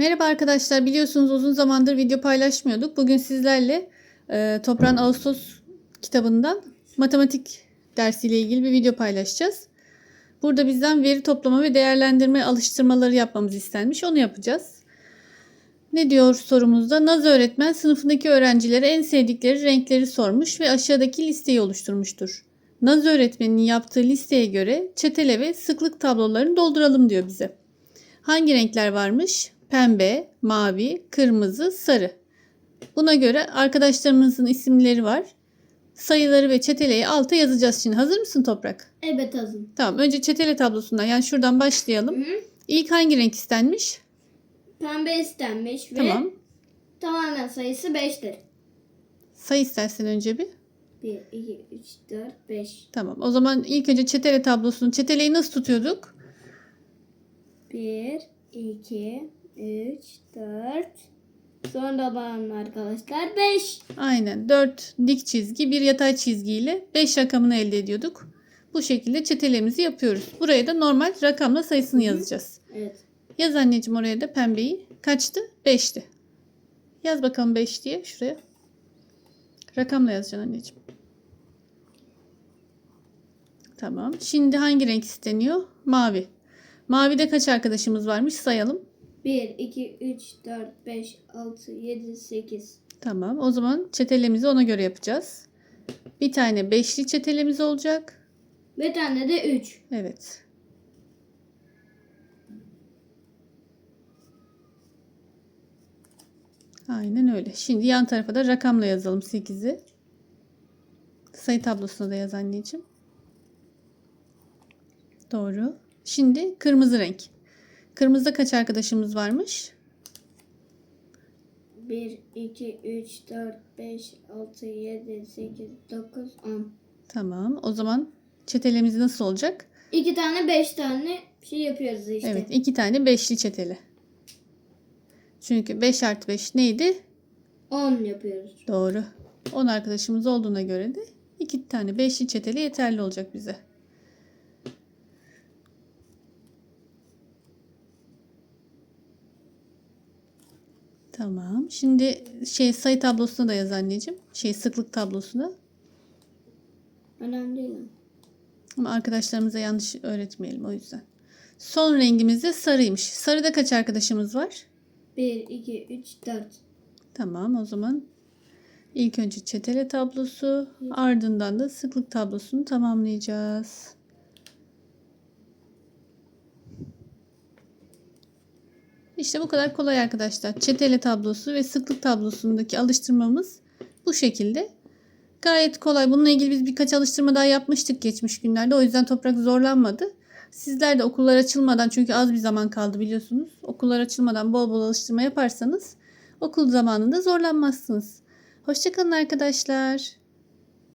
Merhaba arkadaşlar. Biliyorsunuz uzun zamandır video paylaşmıyorduk. Bugün sizlerle e, Toprağın Ağustos kitabından matematik dersiyle ilgili bir video paylaşacağız. Burada bizden veri toplama ve değerlendirme alıştırmaları yapmamız istenmiş. Onu yapacağız. Ne diyor sorumuzda? Naz öğretmen sınıfındaki öğrencilere en sevdikleri renkleri sormuş ve aşağıdaki listeyi oluşturmuştur. Naz öğretmenin yaptığı listeye göre çetele ve sıklık tablolarını dolduralım diyor bize. Hangi renkler varmış? Pembe, mavi, kırmızı, sarı. Buna göre arkadaşlarımızın isimleri var. Sayıları ve çeteleyi alta yazacağız şimdi. Hazır mısın Toprak? Evet hazırım. Tamam. Önce çetele tablosundan yani şuradan başlayalım. Hı. İlk hangi renk istenmiş? Pembe istenmiş ve Tamam. tamamen sayısı 5'tir. Say istersen önce bir. 1, 2, 3, 4, 5. Tamam. O zaman ilk önce çetele tablosunu. Çeteleyi nasıl tutuyorduk? 1, 2, 3, 4. Sonra bağımlı arkadaşlar 5. Aynen. 4 dik çizgi, bir yatay çizgiyle 5 rakamını elde ediyorduk. Bu şekilde çetelemizi yapıyoruz. Buraya da normal rakamla sayısını yazacağız. Evet. Yaz anneciğim oraya da pembeyi. Kaçtı? 5'ti. Yaz bakalım 5 diye şuraya. Rakamla yazacaksın anneciğim. Tamam. Şimdi hangi renk isteniyor? Mavi. Mavide kaç arkadaşımız varmış sayalım. 1, 2, 3, 4, 5, 6, 7, 8. Tamam. O zaman çetelemizi ona göre yapacağız. Bir tane beşli çetelemiz olacak. Bir tane de 3. Evet. Aynen öyle. Şimdi yan tarafa da rakamla yazalım 8'i. Sayı tablosuna da yaz anneciğim. Doğru. Şimdi kırmızı renk. Kırmızıda kaç arkadaşımız varmış? 1, 2, 3, 4, 5, 6, 7, 8, 9, 10. Tamam. O zaman çetelemiz nasıl olacak? 2 tane 5 tane şey yapıyoruz işte. Evet. iki tane beşli çeteli. Çünkü 5 artı 5 neydi? 10 yapıyoruz. Doğru. 10 arkadaşımız olduğuna göre de 2 tane beşli çeteli yeterli olacak bize. Tamam. Şimdi şey sayı tablosuna da yaz anneciğim. Şey sıklık tablosuna. Önemli değil. ama. Arkadaşlarımıza yanlış öğretmeyelim o yüzden. Son rengimiz de sarıymış. Sarıda kaç arkadaşımız var? 1, 2, 3, 4. Tamam o zaman ilk önce çetele tablosu ardından da sıklık tablosunu tamamlayacağız. İşte bu kadar kolay arkadaşlar. Çetele tablosu ve sıklık tablosundaki alıştırmamız bu şekilde. Gayet kolay. Bununla ilgili biz birkaç alıştırma daha yapmıştık geçmiş günlerde. O yüzden toprak zorlanmadı. Sizler de okullar açılmadan çünkü az bir zaman kaldı biliyorsunuz. Okullar açılmadan bol bol alıştırma yaparsanız okul zamanında zorlanmazsınız. Hoşçakalın arkadaşlar.